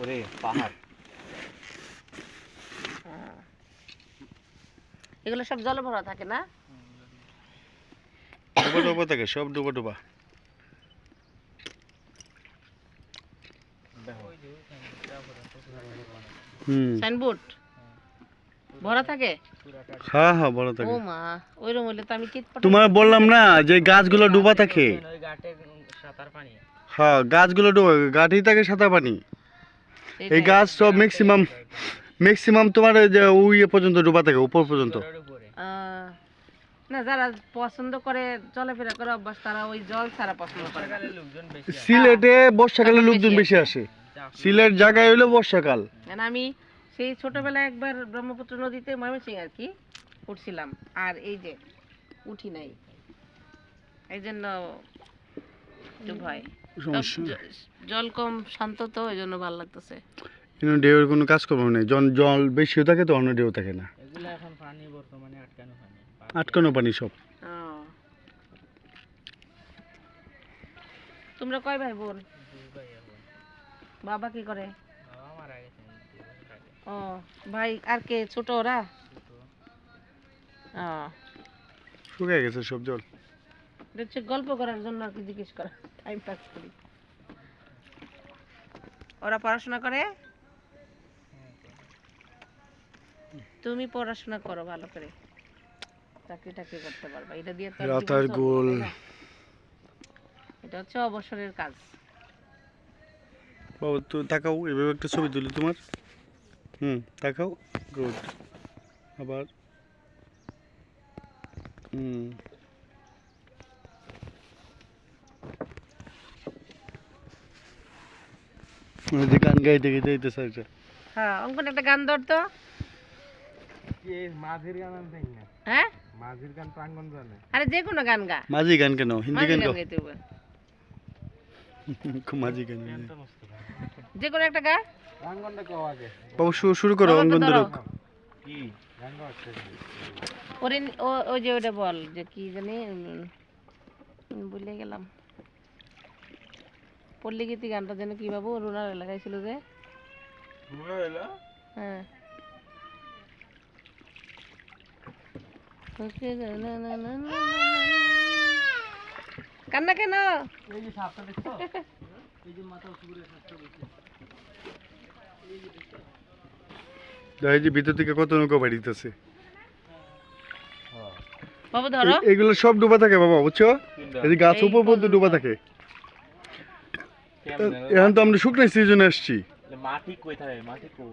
ওরে পাহাড়। হ্যাঁ। এগুলো সব জলে ভরা থাকে না? ডুবা ডুবা থাকে সব ডুবা ডুবা। সাইনবোর্ড? ভরা থাকে? হ্যাঁ হ্যাঁ ও মা ওইরকম হইলে তো আমি তোমার বললাম না যে গাছগুলো ডুবা থাকে। ওই ঘাটে সাঁতার পানি। হ্যাঁ গাছগুলো ডুবা গাঠি থাকে সাদা পানি। এই গাছ সব ম্যাক্সিমাম ম্যাক্সিমাম তোমার ওই যে ওই ইয়ে পর্যন্ত ডুবা থাকে উপর পর্যন্ত। উপরে। না যারা পছন্দ করে চলাফেরা করে অভ্যাস তারা ওই জল ছাড়া পছন্দ করে না। লোকজন বেশি সিলেটে বর্ষাকালে লোকজন বেশি আসে। সিলেট জায়গায় হইল বর্ষাকাল। কেন আমি সেই ছোটবেলায় একবার ব্রহ্মপুত্র নদীতে ময়মনসিং আর কি উঠছিলাম আর এই যে উঠি নাই। এই জন্য একটু ভয়। জল কম শান্ত তো ওই জন্য ভালো লাগতেছে। কিন্তু ঢেউয়ের কোনো কাজ করব নেই। যখন জল বেশিও থাকে তখন ঢেউ থাকে না। এগুলো এখন পানি বর্তমানে আটকানো পানি আটকানো পানি সব। তোমরা কয় ভাই বোন বাবা কি করে? ও ভাই আর কে? ছোট ওরা? শুকিয়ে গেছে সব জল। এটা হচ্ছে গল্প করার জন্য আর কি জিজ্ঞেস করা। টাইম পাস করি। ওরা পড়াশোনা করে? তুমি পড়াশোনা করো ভালো করে। চাকরি টাকরি করতে পারবা। এটা দিয়ে তো রাতার গোল। এটা হচ্ছে অবসরের কাজ। বাবু তো তাকাও এভাবে একটা ছবি তুলি তোমার। হুম তাকাও গুড আবার। হুম। যে গান গাইতে গাইতে একটা হ্যাঁ অঙ্কন একটা গান ধরতো কে মাঝির গান না হ্যাঁ? মাঝির গান প্রাঙ্গন জানে। আরে যে কোনো গান গা। মাঝি গান কেন? হিন্দি গান গাও খুব মাঝি গান যে কোনো একটা গা। প্রাঙ্গনটা কও আগে। বাবু শুরু করো তো ধরো। ধরুক কি? গান ওরে ও ওই যে ওটা বল যে কি জানি ভুলে গেলাম। পল্লী গীতি গানটা যেন কি বাবু রুনার এলাকায় ছিল যে? হ্যাঁ। কান্না কেন? এই যে সাপটা দেখছ? এই যে মাথা উঁচু সাপটা বসে। যে ভিতর থেকে কত নৌকা বাড়িতেছে। বাবু ধরো। এগুলো সব ডুবা থাকে বাবা বুঝছ? এই গাছ উপর পর্যন্ত ডুবা থাকে। এখন তো আমরা শুকনো সিজনে আসছি। মাটি কই থাকে? মাটি কো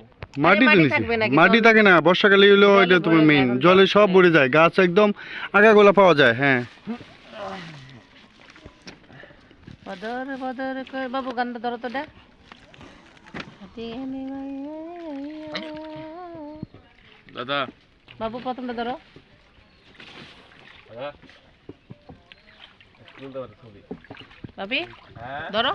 তো থাকে না বর্ষাকালে হলো এটা তোমার ভরে মেইন জলে সব ভরে যায় গাছ একদম আগাগোলা পাওয়া যায় হ্যাঁ। বদর বদর কর বাবু গানটা ধরো তো দেখ। দাদা। বাবু প্রথমটা ধরো। দাদা। বাবি হ্যাঁ? ধরো।